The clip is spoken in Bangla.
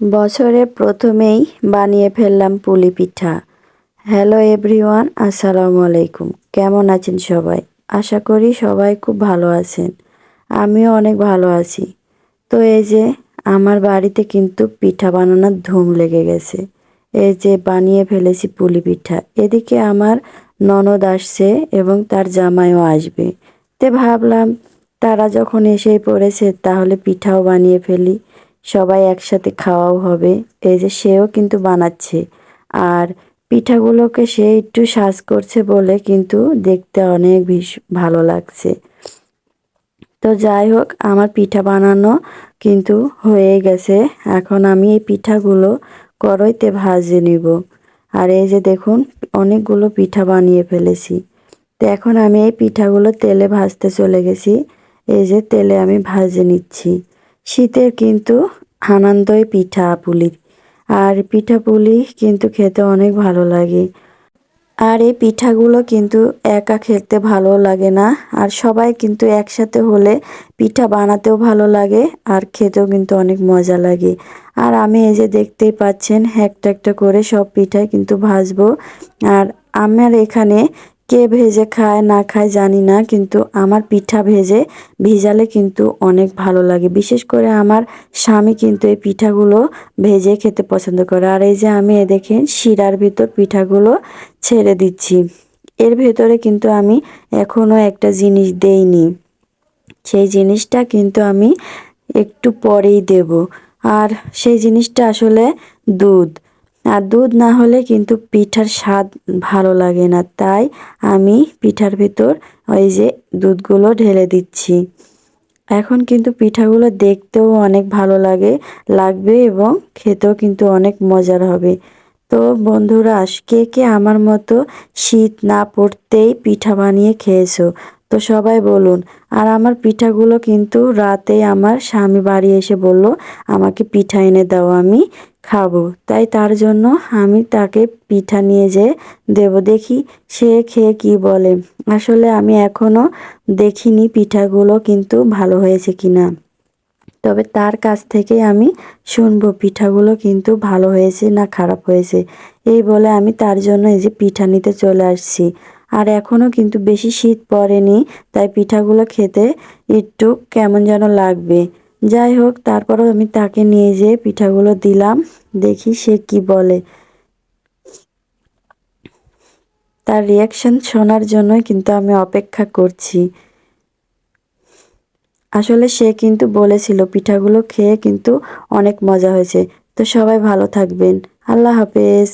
বছরে প্রথমেই বানিয়ে ফেললাম পুলি পিঠা। হ্যালো এভরিওয়ান, আসসালামু আলাইকুম। কেমন আছেন সবাই? আশা করি সবাই খুব ভালো আছেন। আমিও অনেক ভালো আছি। তো এই যে, আমার বাড়িতে কিন্তু পিঠা বানানোর ধুম লেগে গেছে। এই যে, বানিয়ে ফেলেছি পুলি পিঠা। এদিকে আমার ননদ আসছে এবং তার জামাইও আসবে। তে ভাবলাম, তারা যখন এসেই পড়েছে তাহলে পিঠাও বানিয়ে ফেলি। সবাই একসাথে খাওয়াও হবে। এই যে সেও কিন্তু বানাচ্ছে। আর পিঠাগুলোকে সে একটু সাজ করছে বলে কিন্তু দেখতে অনেক ভালো লাগছে। তো যাই হোক, আমার পিঠা বানানো কিন্তু হয়ে গেছে। এখন আমি এই পিঠাগুলো কড়াইতে ভাজে নিব। আর এই যে দেখুন, অনেকগুলো পিঠা বানিয়ে ফেলেছি। তো এখন আমি এই পিঠাগুলো তেলে ভাজতে চলে গেছি। এই যে তেলে আমি ভাজে নিচ্ছি। শীতের কিন্তু আনন্দই পিঠা পুলির আর পিঠা পুলি কিন্তু খেতে অনেক ভালো লাগে। আর এই পিঠাগুলো কিন্তু একা খেতে ভালো লাগে না। আর সবাই কিন্তু একসাথে হলে পিঠা বানাতেও ভালো লাগে আর খেতেও কিন্তু অনেক মজা লাগে। আর আমি এই যে দেখতেই পাচ্ছেন, একটা একটা করে সব পিঠাই কিন্তু ভাজবো। আর আমার এখানে কে ভেজে খায় না খায় জানি না, কিন্তু আমার পিঠা ভেজে ভিজালে কিন্তু অনেক ভালো লাগে। বিশেষ করে আমার স্বামী কিন্তু এই পিঠাগুলো ভেজে খেতে পছন্দ করে। আর এই যে আমি এ দেখেন শিরার ভিতর পিঠাগুলো ছেড়ে দিচ্ছি। এর ভেতরে কিন্তু আমি এখনও একটা জিনিস দেইনি। সেই জিনিসটা কিন্তু আমি একটু পরেই দেব। আর সেই জিনিসটা আসলে দুধ। আর দুধ না হলে কিন্তু পিঠার স্বাদ ভালো লাগে না। তাই আমি পিঠার ভিতর ওই যে দুধগুলো ঢেলে দিচ্ছি। এখন কিন্তু পিঠাগুলো দেখতেও অনেক ভালো লাগে, লাগবে এবং খেতেও কিন্তু অনেক মজার হবে। তো বন্ধুরা কে কে আমার মতো শীত না পড়তেই পিঠা বানিয়ে খেয়েছো? তো সবাই বলুন। আর আমার পিঠাগুলো কিন্তু রাতে আমার স্বামী বাড়ি এসে বলল, আমাকে পিঠা এনে দাও, আমি খাব। তাই তার জন্য আমি তাকে পিঠা নিয়ে যেয়ে দেব। দেখি সে খেয়ে কি বলে। আসলে আমি এখনও দেখিনি পিঠাগুলো কিন্তু ভালো হয়েছে কিনা। তবে তার কাছ থেকে আমি শুনব, পিঠাগুলো কিন্তু ভালো হয়েছে না খারাপ হয়েছে। এই বলে আমি তার জন্য এই যে পিঠা নিতে চলে আসছি। আর এখনও কিন্তু বেশি শীত পড়েনি, তাই পিঠাগুলো খেতে একটু কেমন যেন লাগবে। যাই হোক, তারপরও আমি তাকে নিয়ে যেয়ে পিঠাগুলো দিলাম। দেখি সে কি বলে। তার রিয়াকশন শোনার জন্যই কিন্তু আমি অপেক্ষা করছি। আসলে সে কিন্তু বলেছিল, পিঠাগুলো খেয়ে কিন্তু অনেক মজা হয়েছে। তো সবাই ভালো থাকবেন। আল্লাহ হাফেজ।